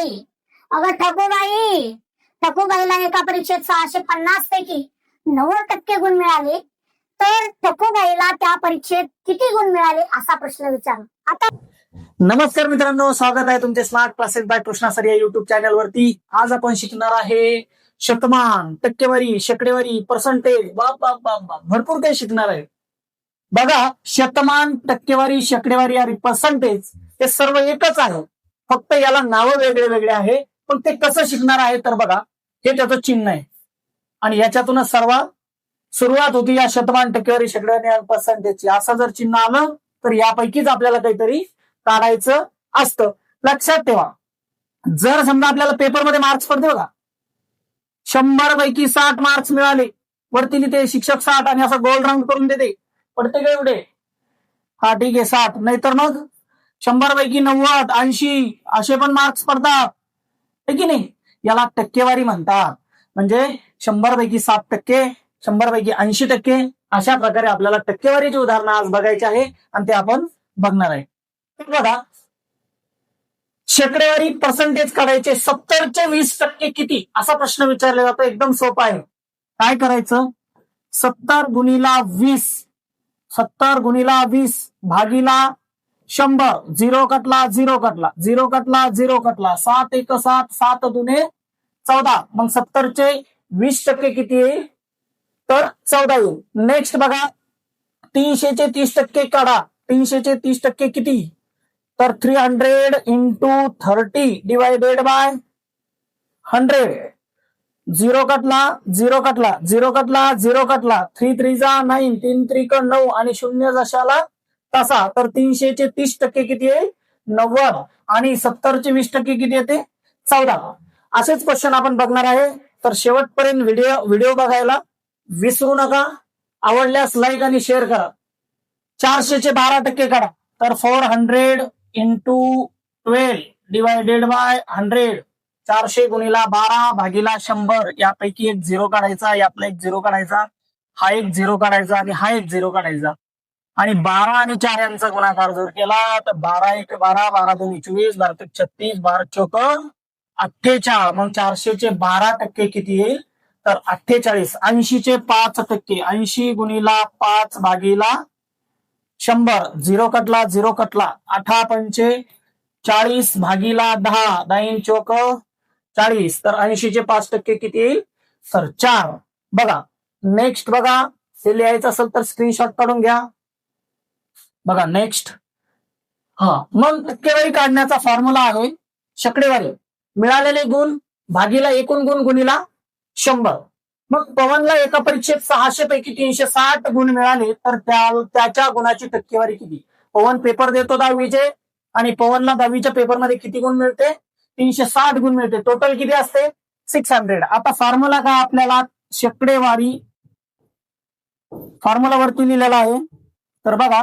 ठकूबाई अगं ठकूबाई ठकूबाईला एका परीक्षेत सहाशे पन्नास पैकी नव्वद टक्के गुण मिळाले. तर ठकूबाईला त्या परीक्षेत किती गुण मिळाले असा प्रश्न विचार. आता नमस्कार मित्रांनो स्वागत आहे तुमचे smart classes by Krishna sir या युट्यूब चॅनल वरती. आज आपण शिकणार आहे शतमान टक्केवारी शेकडेवारी पर्सेंटेज बाप बाप बाप बाप. भरपूर काही शिकणार आहे. बघा शतमान टक्केवारी शेकडेवारी आणि पर्सेंटेज हे सर्व एकच आहे. फक्त याला नावं वेगळे वेगळे आहे पण ते कसं शिकणार आहे तर बघा हे त्याचं चिन्ह आहे. आणि याच्यातूनच सर्व सुरुवात होती या शतमान टक्केवारी शेकड्या पर्सेंटेजची असं जर चिन्ह आलं तर यापैकीच आपल्याला काहीतरी काढायचं असतं. लक्षात ठेवा. जर समजा आपल्याला पेपरमध्ये मार्क्स पडते बघा. शंभर पैकी साठ मार्क्स मिळाले. वरती लिहिते शिक्षक साठ आणि असं गोल रंग करून देते. पडते का एवढे? हा ठीक आहे साठ. नाहीतर मग? शंभर पैकी नव्वद ऐंशी असे पण मार्क्स पडतात. है की नाही? याला टक्केवारी म्हणतात. म्हणजे शंभर पैकी सात टक्के शंभर पैकी ऐंशी टक्के अशा प्रकारे आपल्याला टक्केवारीचे उदाहरणं आज बघायचे आहे आणि ते आपण बघणार आहे. बघा. शेकडेवारी पर्सेंटेज काढायचे सत्तरचे वीस टक्के किती? असा प्रश्न विचारला जातो. एकदम सोपा आहे. काय करायचं? सत्तर गुणीला वीस. सत्तर गुणीला वीस भागीला शंभर झिरो कटला झिरो कटला झिरो कटला झिरो कटला. सात एक सात सात दुने चौदा. मग सत्तरचे वीस टक्के किती येईल? तर चौदा येईल. नेक्स्ट बघा. तीनशेचे तीस टक्के काढा. तीनशेचे तीस टक्के किती? तर three hundred into thirty divided by hundred zero catla zero कटला झिरो कटला झिरो कटला. थ्री थ्री जा नाईन तीन त्रिक नऊ. आणि शून्य जशाला तसा तर तीनशेचे तीस टक्के किती येईल नव्वद. आणि सत्तरचे वीस टक्के किती येते? चौदा. असेच क्वेश्चन आपण बघणार आहे. तर शेवटपर्यंत व्हिडिओ व्हिडिओ बघायला विसरू नका. आवडल्यास लाईक आणि शेअर करा. चारशेचे बारा टक्के करा तर four hundred into twelve divided by hundred चारशे गुणिला बारा भागीला शंभर. यापैकी एक झिरो काढायचा यातला एक झिरो काढायचा हा एक झिरो काढायचा आणि हा एक झिरो काढायचा. आणि बारा आणि चार यांचा गुणाकार जर केला तर बारा एक बारा बारा दोन चोवीस बारा ते छत्तीस बारा चौक अठ्ठेचाळ मग चारशेचे बारा टक्के किती येईल? तर अठ्ठेचाळीस. ऐंशीचे पाच टक्के. ऐंशी गुणीला पाच भागीला शंभर. झिरो कटला झिरो कटला. अठरा पंचे चाळीस भागीला दहा. दाईन चोक चाळीस. तर ऐंशीचे पाच टक्के किती येईल? तर चार. बघा. नेक्स्ट बघा. हे लिहायचं असेल तर स्क्रीनशॉट काढून घ्या. बघा नेक्स्ट हा मग टक्केवारी काढण्याचा फॉर्म्युला आहे शकडेवारी. मिळालेले गुण भागीला एकूण गुण गुणीला शंभर. मग पवनला एका परीक्षेत सहाशे पैकी तीनशे साठ गुण मिळाले तर त्या त्याच्या गुणाची टक्केवारी किती? पवन पेपर देतो दहावीचे आणि पवनला दहावीच्या पेपरमध्ये किती गुण मिळते? तीनशे साठ गुण मिळते. टोटल किती असते? सिक्स हंड्रेड आता फॉर्म्युला काय आपल्याला? शेकडेवारी. फॉर्म्युला वरती लिहिलेला आहे. तर बघा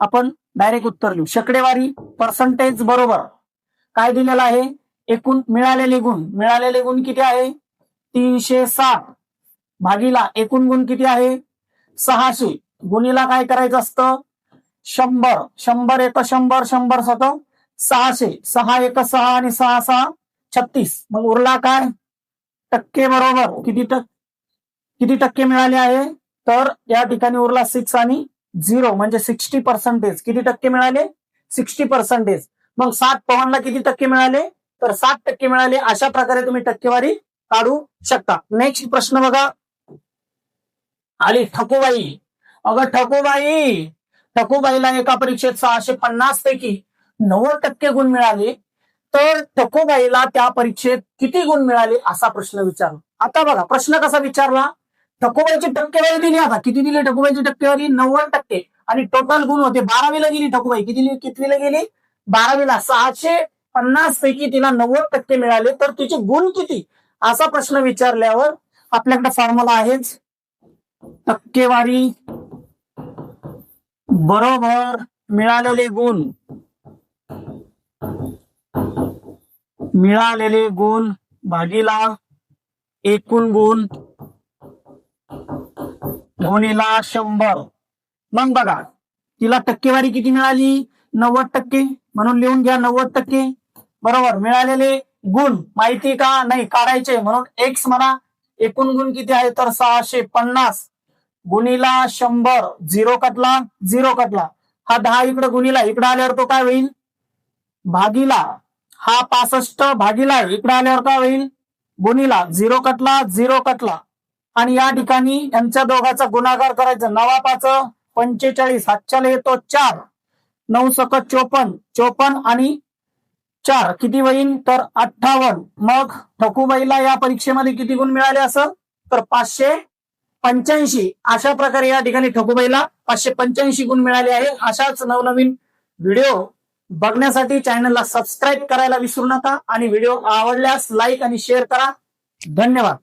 आपण डायरेक्ट उत्तर लिहू. शेकडेवारी पर्सेंटेज बरोबर. काय दिलेलं आहे? एकूण मिळालेले गुण. मिळालेले गुण किती आहे? तीनशे साठ. भागीला एकूण गुण किती आहे? सहाशे. गुणीला काय करायचं असतं? शंभर. शंभर एक शंभर शंभर सत सहाशे. सहा एक सहा आणि सहा सहा छत्तीस. मग उरला काय? टक्के बरोबर. किती टक्के? किती टक्के मिळाले आहे? तर या ठिकाणी उरला सिक्स आणि झिरो म्हणजे सिक्स्टी पर्सेंटेज. किती टक्के मिळाले? Sixty percentage. मग सात पवनला किती टक्के मिळाले? तर सात टक्के मिळाले. अशा प्रकारे तुम्ही टक्केवारी काढू शकता. नेक्स्ट प्रश्न बघा. आली ठकूबाई. अगं ठकूबाई ठकूबाईला एका परीक्षेत सहाशे पन्नास पैकी नव्वद टक्के गुण मिळाले. तर ठकूबाईला त्या परीक्षेत किती गुण मिळाले असा प्रश्न विचारला आता बघा प्रश्न कसा विचारला? ठकूबाईची टक्केवारी दिली आता. किती दिली ठकूबाईची टक्केवारी? नव्वद टक्के. आणि टोटल गुण होते. बारावीला गेली ठकोबाई किती कितवीला गेली? बारावीला. सहाशे पन्नास पैकी तिला नव्वद टक्के मिळाले. तर तिचे गुण किती? असा प्रश्न विचारल्यावर आपल्याकडे फॉर्म्युला आहेच. टक्केवारी बरोबर मिळालेले गुण. मिळालेले गुण भागीला एकूण गुण. गुणिला शंभर. मग बघा तिला टक्केवारी किती मिळाली? नव्वद टक्के. म्हणून लिहून घ्या नव्वद टक्के. बरोबर मिळालेले गुण माहिती का? नाही काढायचे. म्हणून एक्स म्हणा एकूण गुण किती आहे? तर सहाशे पन्नास. गुणीला शंभर. झिरो कटला झिरो कटला. हा दहा इकडे गुणीला इकडे आल्यावर तो काय होईल? भागीला. हा पासष्ट भागीला इकडे आल्यावर काय होईल? गुणीला. झिरो कटला झिरो कटला. आणि या ठिकाणी यांच्या दोघांचा गुणाकार करायचा. नवा पाच पंचेचाळीस हातच्याला येतो चार. नऊ सक चोपन्न चोपन्न आणि चार. किती होईल तर अठ्ठावन्न. मग ठकूबाईला या परीक्षेमध्ये किती गुण मिळाले असं? तर पाचशे पंच्याऐंशी. अशा प्रकारे या ठिकाणी ठकूबाईला पाचशे पंच्याऐंशी गुण मिळाले आहे. अशाच नवनवीन व्हिडिओ बघण्यासाठी चॅनलला सबस्क्राईब करायला विसरू नका आणि व्हिडिओ आवडल्यास लाईक आणि शेअर करा. धन्यवाद.